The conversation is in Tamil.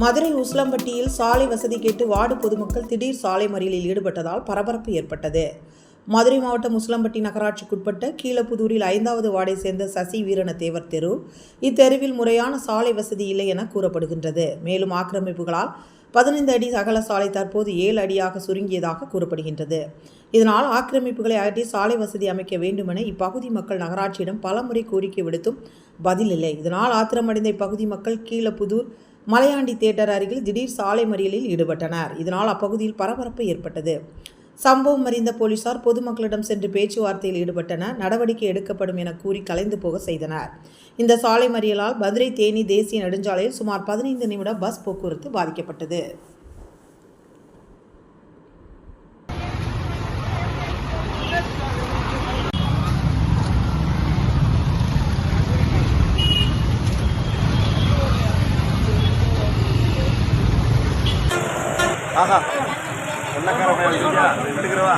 மதுரை உஸ்லம்பட்டியில் சாலை வசதி கேட்டு வார்டு பொதுமக்கள் திடீர் சாலை மறியலில் ஈடுபட்டதால் பரபரப்பு ஏற்பட்டது. மதுரை மாவட்டம் உஸ்லம்பட்டி நகராட்சிக்குட்பட்ட கீழப்புதூரில் ஐந்தாவது வார்டை சேர்ந்த சசி வீரன தேவர் தெரு இத்தெருவில் முறையான சாலை வசதி இல்லை என கூறப்படுகின்றது. மேலும் ஆக்கிரமிப்புகளால் பதினைந்து அடி அகல சாலை தற்போது ஏழு அடியாக சுருங்கியதாக கூறப்படுகின்றது. இதனால் ஆக்கிரமிப்புகளை அகற்றி சாலை வசதி அமைக்க வேண்டுமென இப்பகுதி மக்கள் நகராட்சியிடம் பலமுறை கோரிக்கை விடுத்தும் பதில் இல்லை. இதனால் ஆத்திரமடைந்த இப்பகுதி மக்கள் கீழப்புதூர் மலையாண்டி தியேட்டர் அருகில் திடீர் சாலை மறியலில் ஈடுபட்டனர். இதனால் அப்பகுதியில் பரபரப்பு ஏற்பட்டது. சம்பவம் அறிந்த போலீசார் பொதுமக்களிடம் சென்று பேச்சுவார்த்தையில் ஈடுபட்டனர். நடவடிக்கை எடுக்கப்படும் என கூறி கலைந்து போக செய்தனர். இந்த சாலை மறியலால் மதுரை தேனி தேசிய நெடுஞ்சாலையில் சுமார் பதினைந்து நிமிட பஸ் போக்குவரத்து பாதிக்கப்பட்டது. ஆஹா. வெள்ளக்கார பையன் எடுக்கிறவா